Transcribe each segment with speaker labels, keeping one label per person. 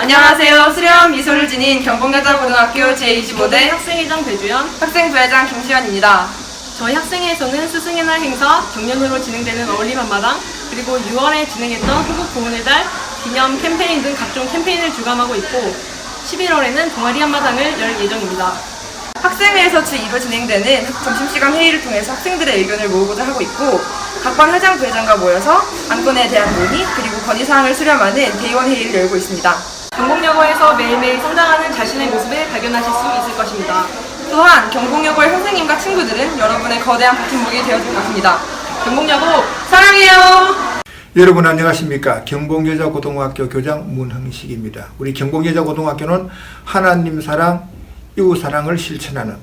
Speaker 1: 안녕하세요. 수련 미소를 지닌 경북여자고등학교 제25대
Speaker 2: 학생회장 배주연
Speaker 1: 학생부회장 김시연입니다.
Speaker 2: 저희 학생회에서는 스승의 날 행사, 경년으로 진행되는 어울림 한마당, 그리고 6월에 진행했던 한국 부문의 달 기념 캠페인 등 각종 캠페인을 주관하고 있고 11월에는 동아리 한마당을 열 예정입니다.
Speaker 1: 학생회에서 주2로 진행되는 점심시간 회의를 통해서 학생들의 의견을 모으고자 하고 있고 각반 회장, 부회장과 모여서 안건에 대한 논의 그리고 건의사항을 수렴하는 대의원 회의를 열고 있습니다.
Speaker 2: 경북여고에서 매일매일 성장하는 자신의 모습을 발견하실 수 있을 것입니다.
Speaker 1: 또한 경북여고의 선생님과 친구들은 여러분의 거대한 버팀목이 되어줄 것입니다.
Speaker 2: 경북여고
Speaker 1: 사랑해요!
Speaker 3: 여러분 안녕하십니까 경봉여자고등학교 교장 문흥식입니다. 우리 경봉여자고등학교는 하나님 사랑, 이웃 사랑을 실천하는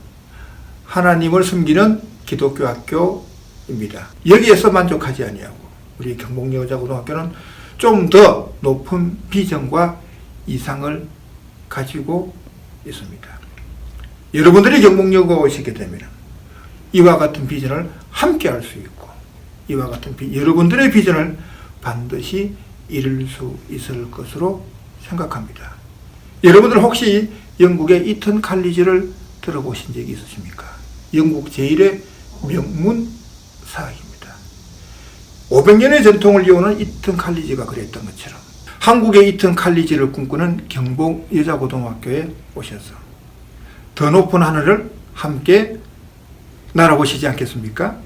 Speaker 3: 하나님을 숨기는 기독교 학교입니다. 여기에서 만족하지 아니하고 우리 경봉여자고등학교는 좀 더 높은 비전과 이상을 가지고 있습니다. 여러분들이 경봉여고 오시게 되면 이와 같은 비전을 함께 할 수 있고 이와 같은 비, 여러분들의 비전을 반드시 이룰 수 있을 것으로 생각합니다. 여러분들 혹시 영국의 이턴 칼리지를 들어보신 적이 있으십니까? 영국 제1의 명문 사학입니다. 500년의 전통을 이어오는 이턴 칼리지가 그랬던 것처럼 한국의 이턴 칼리지를 꿈꾸는 경복 여자고등학교에 오셔서 더 높은 하늘을 함께 날아보시지 않겠습니까?